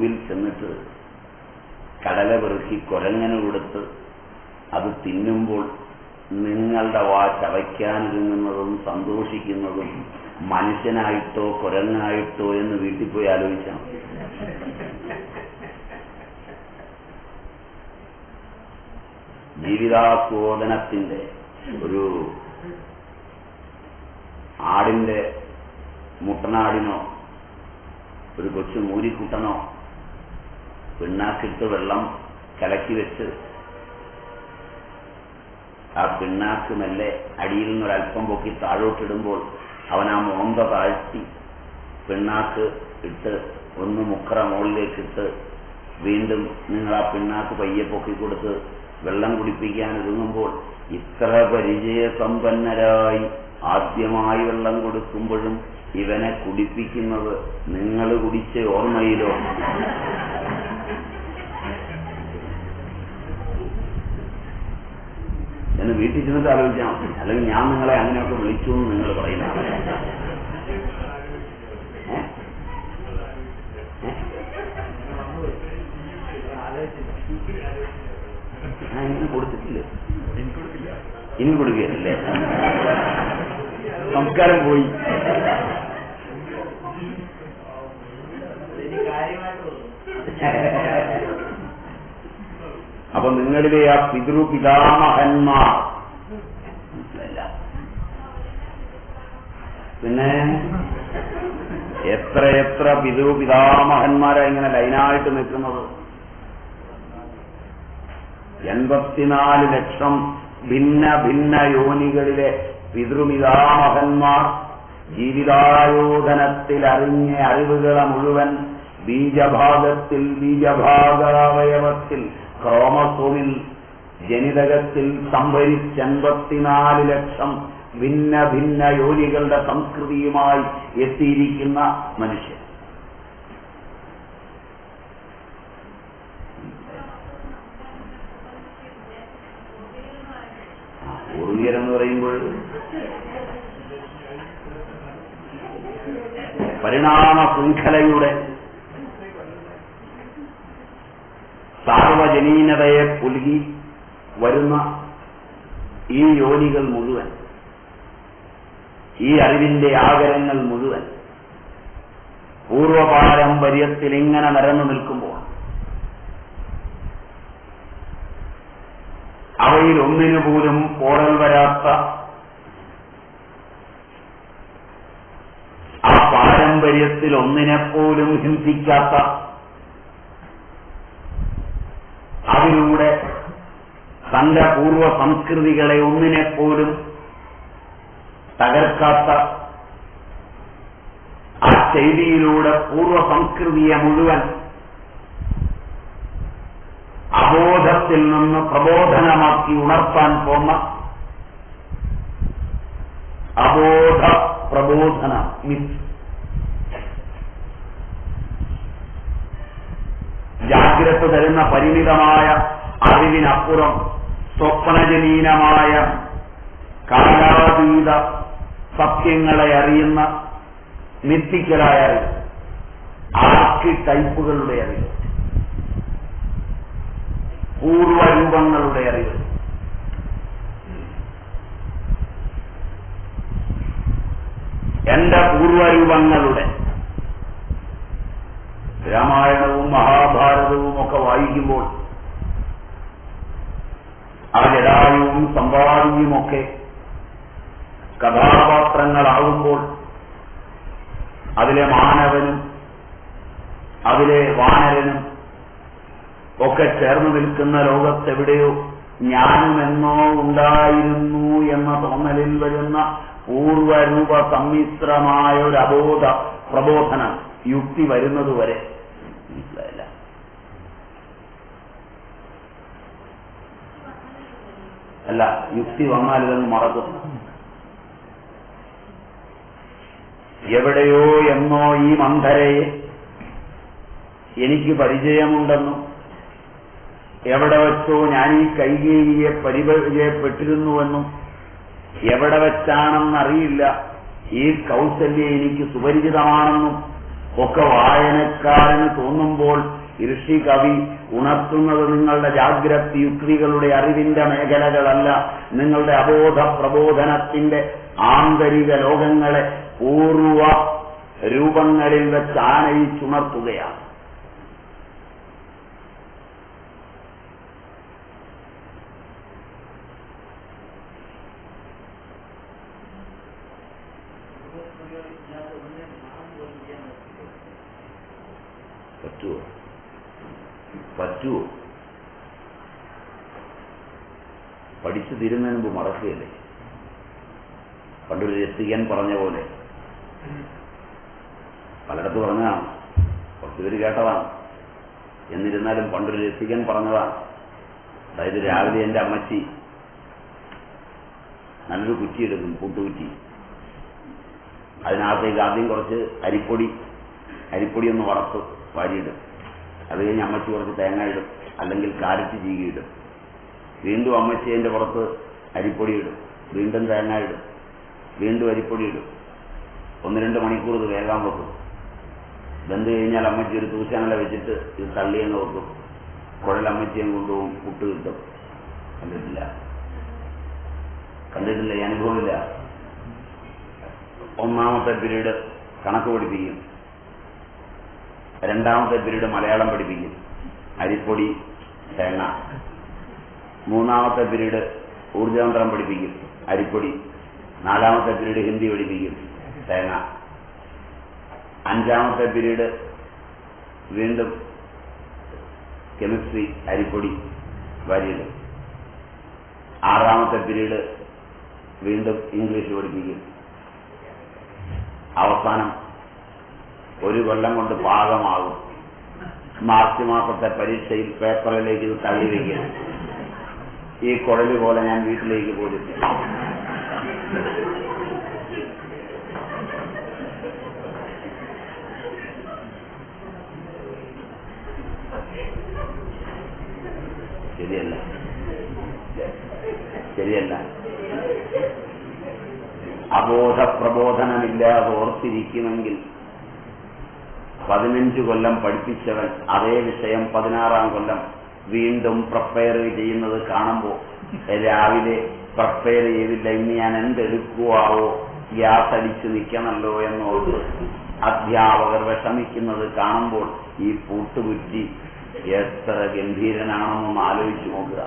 സൂവിൽ ചെന്നിട്ട് കടല പെറുക്കി കുരങ്ങനെ കൊടുത്ത് അത് തിന്നുമ്പോൾ നിങ്ങളുടെ വാ ചവയ്ക്കാനൊരുങ്ങുന്നതും സന്തോഷിക്കുന്നതും മനുഷ്യനായിട്ടോ കുരങ്ങായിട്ടോ എന്ന് വീട്ടിൽ പോയി ആലോചിച്ചാൽ. ജീവിതാസ്വാദനത്തിന്റെ ഒരു ആടിന്റെ മുട്ടനാടിനോ ഒരു കൊച്ചു മൂരിക്കുട്ടനോ പിണ്ണാക്കിട്ട് വെള്ളം കലക്കി വെച്ച് ആ പിണ്ണാക്ക് മെല്ലെ അടിയിൽ നിന്നൊരൽപ്പം പൊക്കി താഴോട്ടിടുമ്പോൾ അവൻ ആ മോന്ത താഴ്ത്തി പിണ്ണാക്ക് ഇട്ട് ഒന്ന് മുക്കറ മുകളിലേക്കിട്ട് വീണ്ടും നിങ്ങൾ ആ പിണ്ണാക്ക് പയ്യെ പൊക്കി കൊടുത്ത് വെള്ളം കുടിപ്പിക്കാൻ ഒരുങ്ങുമ്പോൾ ഇത്ര പരിചയസമ്പന്നരായി ആദ്യമായി വെള്ളം കൊടുക്കുമ്പോഴും ഇവനെ കുടിപ്പിക്കുന്നത് നിങ്ങൾ കുടിച്ച ഓർമ്മയിലോ? എന്ന് വീട്ടിൽ ചെന്നിട്ട് മതി അല്ലെങ്കിൽ ഞാൻ നിങ്ങളെ അങ്ങനെയൊക്കെ വിളിച്ചു എന്ന് നിങ്ങൾ പറയുന്ന. ഇനി കൊടുക്കുകയല്ലേ? സംസ്കാരം പോയി. അപ്പൊ നിങ്ങളിലെ ആ പിതൃപിതാമഹന്മാർ. പിതാമഹന്മാർ പിന്നെ എത്ര എത്ര പിതൃപിതാമഹന്മാരാ ഇങ്ങനെ ലൈനായിട്ട് നിൽക്കുന്നത്? എൺപത്തിനാല് ലക്ഷം ഭിന്ന ഭിന്ന യോനികളിലെ പിതൃപിതാമഹന്മാർ ജീവിതായോധനത്തിൽ അറിഞ്ഞ അറിവുകളെ മുഴുവൻ ബീജഭാഗത്തിൽ ബീജഭാഗാവയവത്തിൽ ക്രോമസോമിൽ ജനിതകത്തിൽ സംഭരിച്ച് എൺപത്തിനാല് ലക്ഷം ഭിന്ന ഭിന്ന യോനികളുടെ സംസ്കൃതിയുമായി എത്തിയിരിക്കുന്ന മനുഷ്യൻ. എന്ന് പറയുമ്പോൾ പരിണാമ ശൃംഖലയുടെ സാർവജനീനതയെ പുലുകി വരുന്ന ഈ യോനികൾ മുഴുവൻ ഈ അറിവിന്റെ ആകരങ്ങൾ മുഴുവൻ പൂർവപാരമ്പര്യത്തിൽ ഇങ്ങനെ നിരന്നു നിൽക്കുമ്പോൾ അവയിൽ ഒന്നിനു പോലും പോറൽ വരാത്ത ആ പാരമ്പര്യത്തിൽ ഒന്നിനെപ്പോലും ഹിംസിക്കാത്ത തന്റെ പൂർവ സംസ്കൃതികളെ ഒന്നിനെപ്പോലും തകർക്കാത്ത ആ ചെയ്തിയിലൂടെ പൂർവ സംസ്കൃതിയെ മുഴുവൻ അബോധത്തിൽ നിന്ന് പ്രബോധനമാക്കി ഉണർത്താൻ പോന്ന അബോധ പ്രബോധന മിസ്. ജാഗ്രത തരുന്ന പരിമിതമായ അറിവിനപ്പുറം സ്വപ്നജനീനമായ കാലാതീത സത്യങ്ങളെ അറിയുന്ന മിത്തിക്കലായ ആർക്കി ടൈപ്പുകളുടെ അറിവ് പൂർവരൂപങ്ങളുടെ അറിവ്. എന്റെ പൂർവരൂപങ്ങളുടെ രാമായണവും മഹാഭാരതവും ഒക്കെ വായിക്കുമ്പോൾ ആ ജടായുവും സമ്പാദിയുമൊക്കെ കഥാപാത്രങ്ങളാകുമ്പോൾ അതിലെ മാനവനും അതിലെ വാനരനും ഒക്കെ ചേർന്ന് നിൽക്കുന്ന ലോകത്തെവിടെയോ ഞാനുമെന്നോ ഉണ്ടായിരുന്നു എന്ന തോന്നലിൽ വരുന്ന പൂർവരൂപ സമ്മിശ്രമായ ഒരു അബോധ പ്രബോധന യുക്തി വരുന്നതുവരെ അല്ല യുക്തി വന്നാൽ ഇതൊന്ന് മറക്കും. എവിടെയോ എന്നോ ഈ മന്ധരയെ എനിക്ക് പരിചയമുണ്ടെന്നും എവിടെ വെച്ചോ ഞാൻ ഈ കൈകേരിയെ പരിചയപ്പെട്ടിരുന്നുവെന്നും എവിടെ വെച്ചാണെന്നറിയില്ല ഈ കൗസല്യ എനിക്ക് സുപരിചിതമാണെന്നും ഒക്കെ വായനക്കാരന് തോന്നുമ്പോൾ ഋഷി കവി ഉണർത്തുന്നത് നിങ്ങളുടെ ജാഗ്രത യുക്തികളുടെ അറിവിന്റെ മേഖലകളല്ല. നിങ്ങളുടെ അബോധ പ്രബോധനത്തിന്റെ ആന്തരിക ലോകങ്ങളെ പൂർവ രൂപങ്ങളിൽ വെച്ച് ആനയിച്ചുണർത്തുകയാണ്. പറ്റുമോ പറ്റുമോ പഠിച്ചു തീരുന്നതിന് മുമ്പ് മറക്കുകയല്ലേ? പണ്ടൊരു എത്തിക്കാൻ പറഞ്ഞ പോലെ. പലയിടത്ത് പറഞ്ഞതാണ് കുറച്ചുപേര് കേട്ടതാണ് എന്നിരുന്നാലും പണ്ടൊരു എത്തിക്കാൻ പറഞ്ഞതാണ് അതായത് രാവിലെ എന്റെ അമ്മച്ചി നല്ലൊരു കുറ്റി എടുക്കും കൂട്ടുകുറ്റി അതിനകത്തേക്ക് ആദ്യം കുറച്ച് അരിപ്പൊടി അരിപ്പൊടി ഒന്ന് വറുത്ത് വാരിയിടും. കഴിഞ്ഞ് അമ്മച്ചി കുറച്ച് തേങ്ങ ഇടും അല്ലെങ്കിൽ കാരറ്റ് ചീകിയിടും വീണ്ടും അമ്മച്ചേന്റെ പുറത്ത് അരിപ്പൊടി ഇടും വീണ്ടും തേങ്ങ ഇടും വീണ്ടും അരിപ്പൊടി ഇടും. ഒന്ന് രണ്ട് മണിക്കൂർ ഇത് വേഗം വെക്കും. വെന്ത് കഴിഞ്ഞാൽ അമ്മച്ചി ഒരു തൂശാനല വെച്ചിട്ട് ഇത് തള്ളിയെന്ന് വെക്കും. കുഴൽ അമ്മച്ചിയും കൊണ്ടുപോകും പുട്ട് കിട്ടും. കണ്ടിട്ടില്ല? കണ്ടിട്ടില്ല? അനുഭവമില്ല? ഒന്നാമത്തെ പീരീഡ് കണക്ക് പഠിപ്പിക്കും. രണ്ടാമത്തെ പീരീഡ് മലയാളം പഠിപ്പിക്കും. അരിപ്പൊടി തേങ്ങ. മൂന്നാമത്തെ പിരീഡ് ഊർജതന്ത്രം പഠിപ്പിക്കും. അരിപ്പൊടി. നാലാമത്തെ പിരീഡ് ഹിന്ദി പഠിപ്പിക്കും. തേങ്ങ. അഞ്ചാമത്തെ പിരീഡ് വീണ്ടും കെമിസ്ട്രി അരിപ്പൊടി വരിയത് ആറാമത്തെ പിരീഡ് വീണ്ടും ഇംഗ്ലീഷ് പഠിപ്പിക്കും. അവസാനം ഒരു കൊല്ലം കൊണ്ട് പാകമാകും. മാർച്ച് മാസത്തെ പരീക്ഷയിൽ പേപ്പറിലേക്ക് ഇത് തള്ളി വയ്ക്കും ഈ കുഴൽ പോലെ ഞാൻ വീട്ടിലേക്ക് പോയിട്ട് ശരിയല്ല. ശരിയല്ല. അബോധ പ്രബോധനമില്ലാതെ ഓർത്തിരിക്കുമെങ്കിൽ പതിനഞ്ച് കൊല്ലം പഠിപ്പിച്ചവൻ അതേ വിഷയം പതിനാറാം കൊല്ലം വീണ്ടും പ്രിപ്പയർ ചെയ്യുന്നത് കാണുമ്പോൾ രാവിലെ പ്രിപ്പയർ ചെയ്തില്ല ഇനി ഞാൻ എന്തെടുക്കുവാവോ? ഗ്യാസ് അടിച്ചു നിൽക്കണമല്ലോ എന്നോർത്ത് അധ്യാപകർ വിഷമിക്കുന്നത് കാണുമ്പോൾ ഈ പൂട്ടുകുറ്റി എത്ര ഗംഭീരനാണെന്നൊന്ന് ആലോചിച്ചു നോക്കുക.